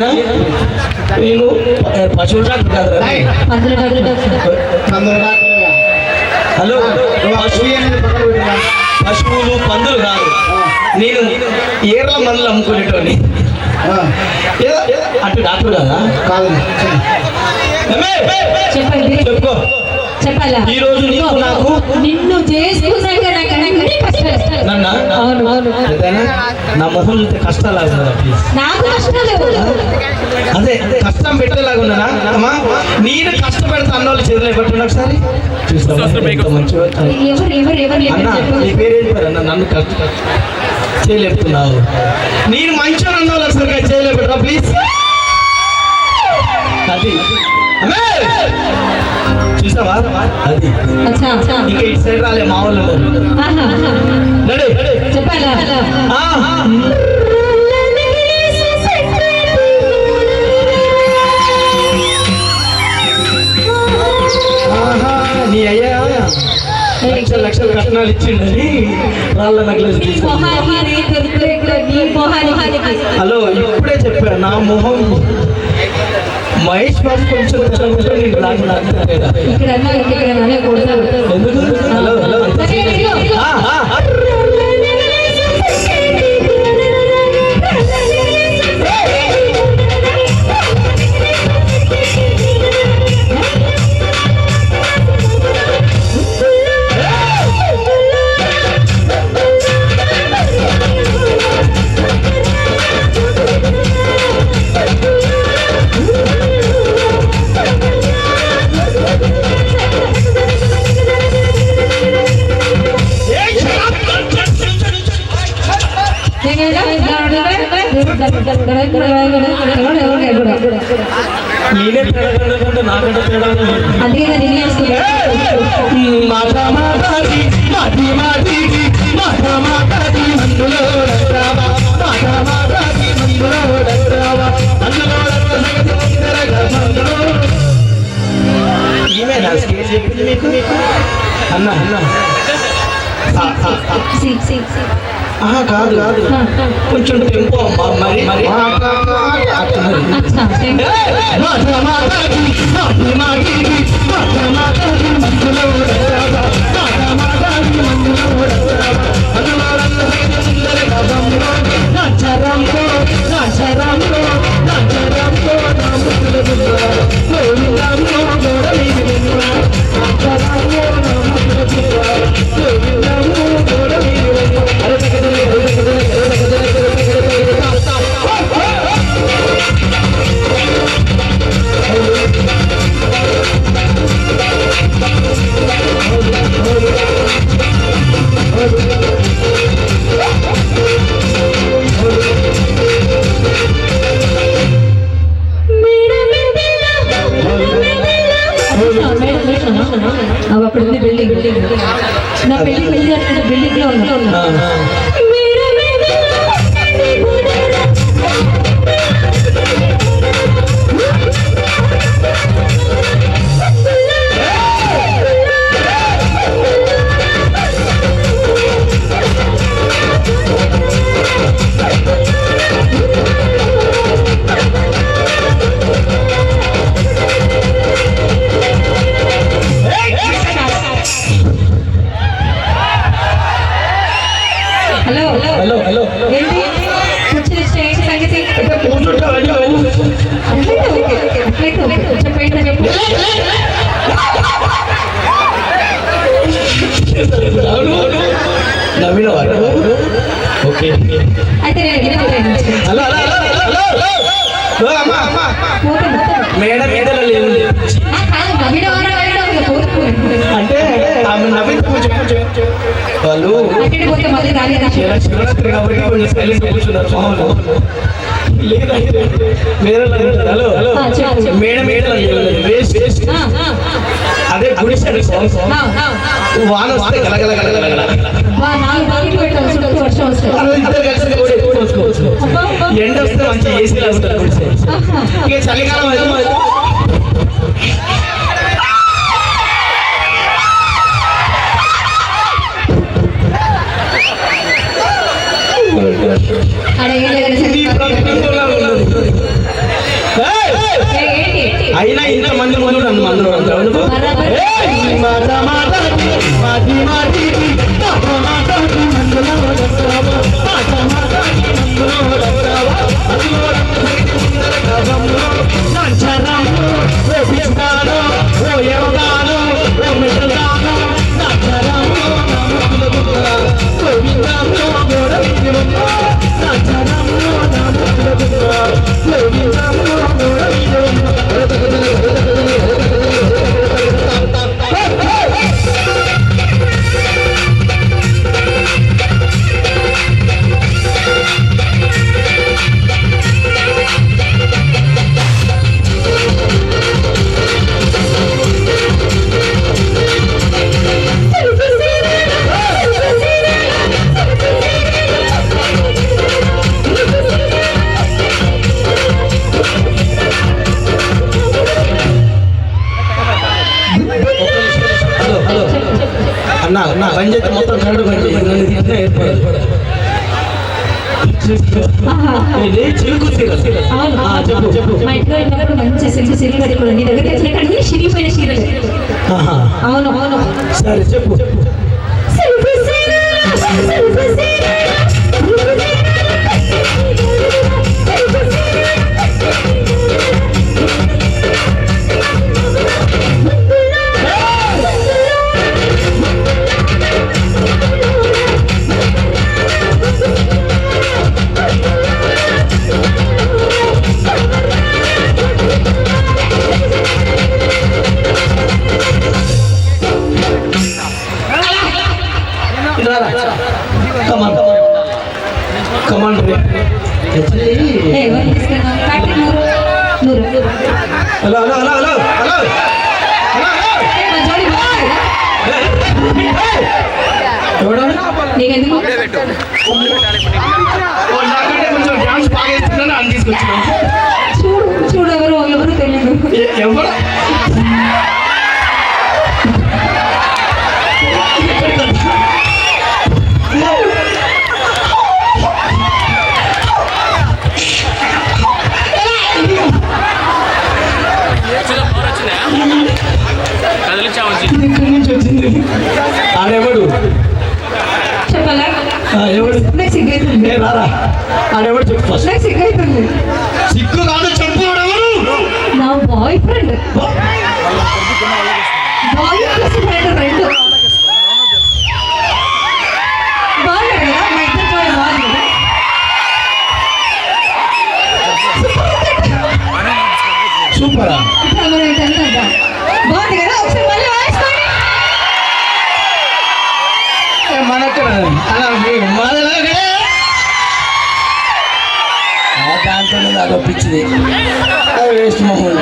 నేను పశువుల doctor. Hello. పశువులు పందులు కాదు. నేను ఏర్ల మందులు అమ్ముకునేటోని అటు డాక్టర్ కదా. కాదు చెప్పుకో. చెప్పాలా? ఈ రోజు నీకు నాకు నిన్ను చేసుకున్నాక నాకు అన్ని కష్టాలు నన్న అవును అవును. ఏదైనా నా మొహం చూస్తే ప్లీజ్ నాకు కష్టాలు అదే కష్టం పెట్టేలాగా ఉన్నానా? అమ్మా నేను కష్టపెడతా అన్న వాళ్ళు చేతులు పెట్టున్నా ఒకసారి. నీ పేరు ఏంటి పేరు? అన్న నన్ను కష్ట చేయలేపుతున్నావు నేను మంచిగా అన్న వాళ్ళు అసలు చేయలేపుతా ప్లీజ్ అది! చూసావా? అది. ఇంకా ఇటు సైడ్ రాలే మా వాళ్ళు. చెప్పాలా? కట్నాలు ఇచ్చిండని రాళ్ళ నగలేసి నీ తీసుకున్నా మొహానికి దొరికే నీ మొహానికి హలో ఇప్పుడే చెప్పా నా మొహం మహేష్ బాబు కొంచెం కొంచెం నేను ఎందుకు? Hello hello. నేనే తేడా నాకంటే తేడా. అందుకే మాట మాటి మాట మాట అందులో అన్న అన్న. కాదు కాదు. కొంచెం టెంపో అమ్మా మరి మరి. మాట మాట అట్లా. అచ్చా మాట మాటాడి మాటి మాటికి మాట నవీన వారు ఓకే అయితే హలో హలో హలో హలో అమ్మా అమ్మా మేడ మేడలో లేదు అంటే ఆమె నవీన్ పూజ వాళ్ళు శివరాత్రి కాబట్టి కొంచెం సైలెంట్ కూర్చున్నారు మామూలు లేదంటే మేడ వేస్ట్ వేస్ట్ అదే గుడిసెడు. వాన వస్తే గలగల. ఎండ వస్తే మంచి ఏసీ లాగుతారు గుడిసె ఆహా. ఇక చలికాలం అయితే అయినా ఇంత మంది మాటి మాటికి, మాట మాటకి మందులో వస్తావా? మాట మాటకి మందులో చేస్తే మొత్తం కరెంట్ నన్ను తిట్టినా ఏర్పడదు. చెప్పు చెప్పు. మా ఇంట్లో ఉన్నప్పుడు మంచి సిల్క్ చీరలు కట్టుకోండి నీ దగ్గర తెచ్చిన అన్ని చిరిగిపోయిన చీరలు ఆహా. అవును అవును. సరే చెప్పు. Silk hello hello hello hello hello చూడు చూడు ఎవరు ఎవరు తెలియదు ఎ- ఆడెవడు? ఎవడు? ఏ రారా ఆడెవడు చెప్పు ఫస్ట్ సిగ్గు కాదు చెప్పు ఆడెవడు? నా బాయ్ ఫ్రెండ్ బాయ్ రెండు. సూపరా? బాగుంది కదా ఒకసారి మళ్ళీ వాయిస్తాను మనకు అలా మనలాగే ఆ దాంట్లో ఒప్పించింది అది వేస్ట్ మొహం.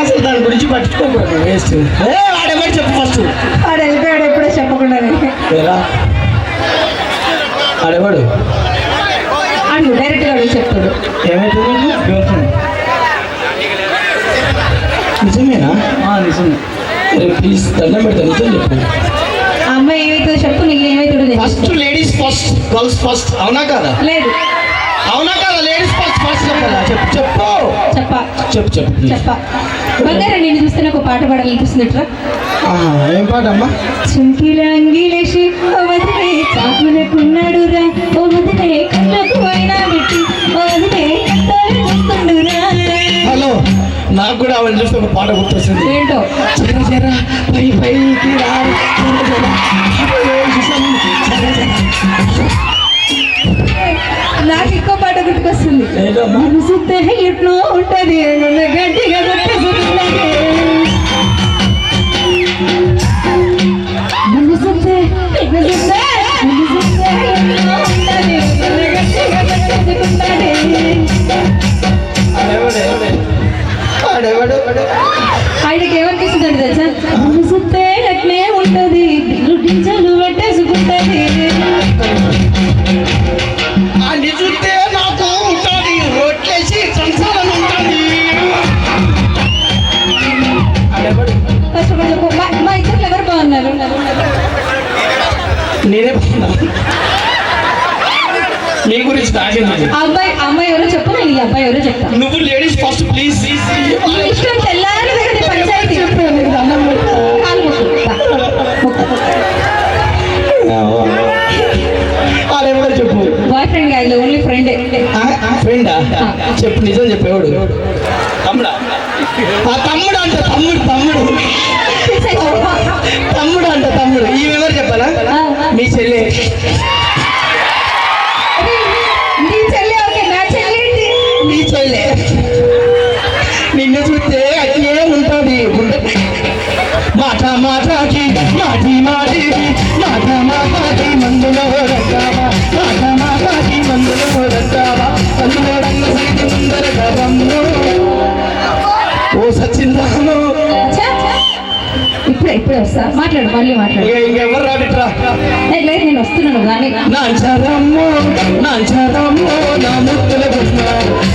అసలు దాని గురించి పట్టించుకోకూడదు వేస్ట్. ఏ ఆడెవడు చెప్పు ఫస్ట్ వాడు వెళ్ళిపోయాడు ఎప్పుడో చెప్పకుండా ఎలా ఆడెవడు అడుగు డైరెక్ట్గా అడుగు చెప్తాడు. ఏమైతుంది నిజమేనా? నిజమే. ప్లీజ్ దండం పెడతా నిజం చెప్పు. First ladies first girls first. అవునా కదా? లేదు. అవునా కదా? లేడీస్ ఫస్ట్ ఫస్ట్ చెప్పాలా చెప్పు. చెప్పు చెప్ప. చెప్పు. చెప్పు. చెప్ప బంగారం నేను చూస్తే నాకు పాట పాడాలనిపిస్తుందట్రా ఆహా, ఏం పాట అమ్మా? చుంకిల అంగిలేసి ఓ వదిలే చాకులకున్నాడు రా ఓ వదిలే కళ్ళకు అయినా పెట్టి ఓ వదిలే నాకు కూడా అవన్నీ చూస్తే ఒక పాట గుర్తొస్తుంది. ఏంటో? చెర చెర పై పైకి. నాకు ఇంకో పాట గుర్తుకొస్తుంది. మనసుతే ఎట్లా ఉంటది గట్టిగా కొట్టేసుకున్నది నీ మీ చెల్లె. నిన్ను చూస్తే అట్లే ఉంటుంది. మాట మాటకి మాటి మాటికి మాట మాటకి మందులో రంగావా మాట మాటకి మందులో రంగావా అందులో రంగ సైతి ముందర గవమ్ము ఓ సచ్చిందాను అచ్చా? ఇప్పుడే ఇప్పుడే వస్తా. మాట్లాడు మళ్ళీ మాట్లాడు. ఇంకెవరు లేదు నేను వస్తున్నాను కానీ నాంచారమ్మో నాంచారమ్మో నా ముత్తుల బొమ్మ గోవిందమ్మో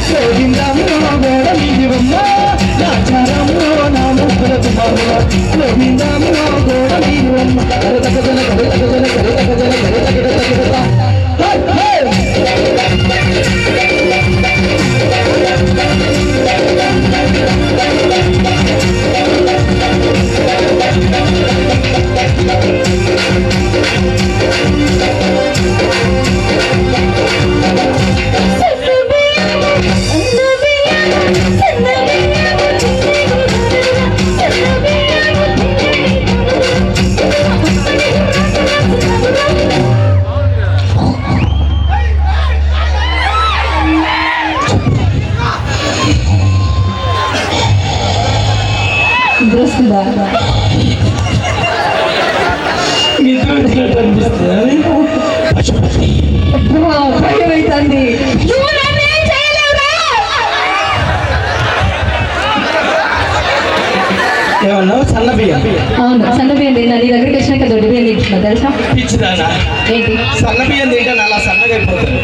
ఏమన్నావు? సన్న బియ్యం. అవును సన్న బియ్యం తిన్నా. నీ దగ్గరికి వచ్చినాక దొడ్డి బియ్యం తింటున్నా తెలుసా? పిచ్చిదానా? ఏంటి? సన్న బియ్యం తింటే అలా సన్నగా అయిపోతుంది.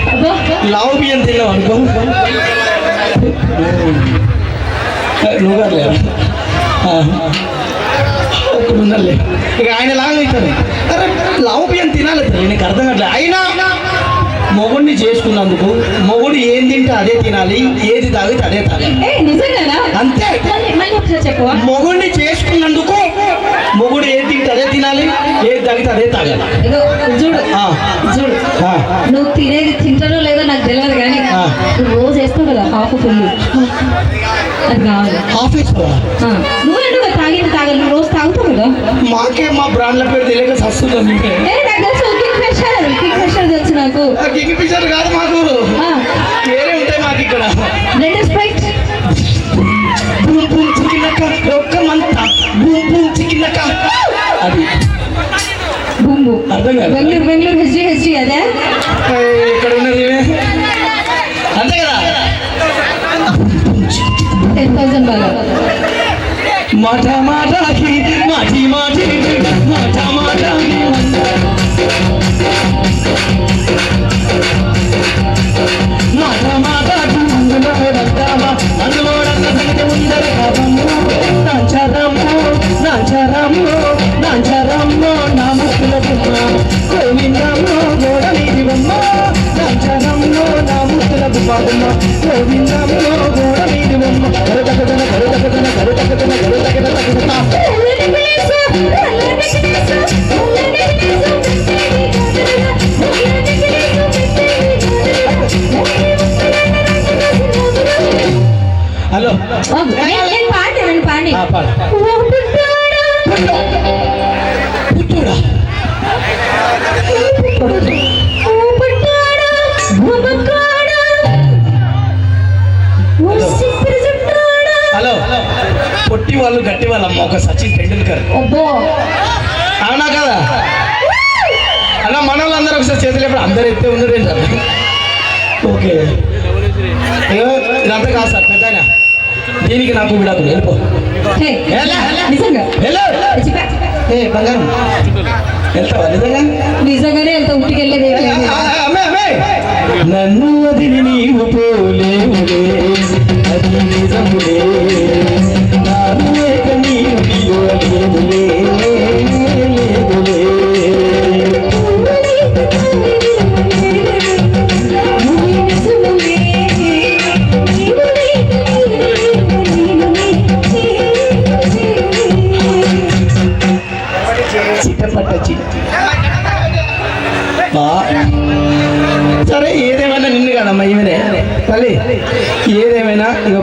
లావు బియ్యం తిన్నావు అనుకో. నువ్వు ఉండాలి. ఇక ఆయన లాగా అవుతాడు అరే లావు బియ్యం తినాలి. నీకు అర్థం కావట్లేదు అయినా మొగుడిని చేసుకున్నందుకు మొగుడు ఏం తింటే అదే తినాలి ఏది తాగితే అదే తాగాలి. అంతే. మొగుడిని చేసుకున్నందుకు మొగుడు ఏది తింటే అదే తినాలి ఏది తాగితే అదే తాగాలి. చూడు చూడు. నువ్వు తినేది తింటానో లేదో నాకు తెలియదు కానీ రోజు వేస్తావు కదా హాఫ్ ఫుల్ అది కావాలి. హాఫ్ వేసుకోవాలి ఆ, నువ్వు తాగింది తాగాలి రోజు తాగుతావు కదా. మాకే మా బ్రాండ్ల పేరు తెలియక సస్తున్నాం ఫిషర్ తెలుసు నాకు. కింగ్ ఫిషర్ కాదు మాకు. వేరే ఉంటాయి మాకు ఇక్కడ. రెండు స్ప్రైట్ బూమ్ బూమ్ చికినక ఒక్క మంత బూమ్ బూమ్ చికినక. అది బుంబు. అర్థం కాదు. బెంగళూరు బెంగళూరు హెచ్డి హెచ్డి అదే? ఇక్కడ ఉన్నది. అంతే కదా? టెన్ థౌసండ్ బాగా మాట మాటకి మాటి మాటి హలో. నేను పాడి నేను పాడి ఆ, పాడు. పుట్టుడా? హలో. పొట్టి వాళ్ళు గట్టి వాళ్ళమ్మ ఒక సచిన్ టెండూల్కర్. అవునా కదా? అన్న మన వాళ్ళందరూ ఒకసారి చేతులు ఎప్పుడు అందరు ఎత్తే ఉన్నది ఓకే. ఇదంతా కాదు సార్. దీనికి నాకు విడాకులు వెళ్ళిపో? నిజంగా. ఏ బంగారం. వెళ్తావా? నిజంగా? నిజంగానే వెళ్తా ఇంటికి వెళ్ళేది. నన్ను వదిలి నీవు పోలేవులే. అది నిజములే. నాను లేక నీవు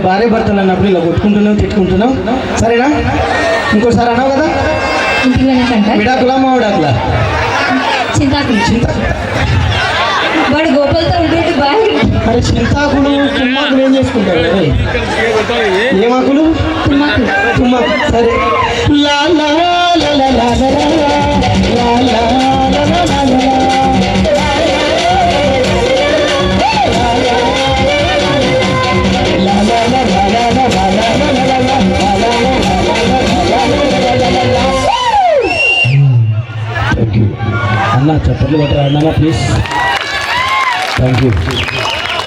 భార్య భర్తలు అన్నప్పుడు ఇలా కొట్టుకుంటున్నాం తిట్టుకుంటున్నాం సరేనా? ఇంకోసారి అన్నావు కదా? విడాకులా మా విడాకులా? వాడు గోపాలతో ఉంటుంటే అరే చింతాకులు తుమ్మాకులు ఏం చేసుకుంటారు ఏమాకులు? తుమ్మాకులు. సరే. లా లా లా. చప్పట్లు కొట్టరా అన్న ప్లీజ్ థ్యాంక్ యూ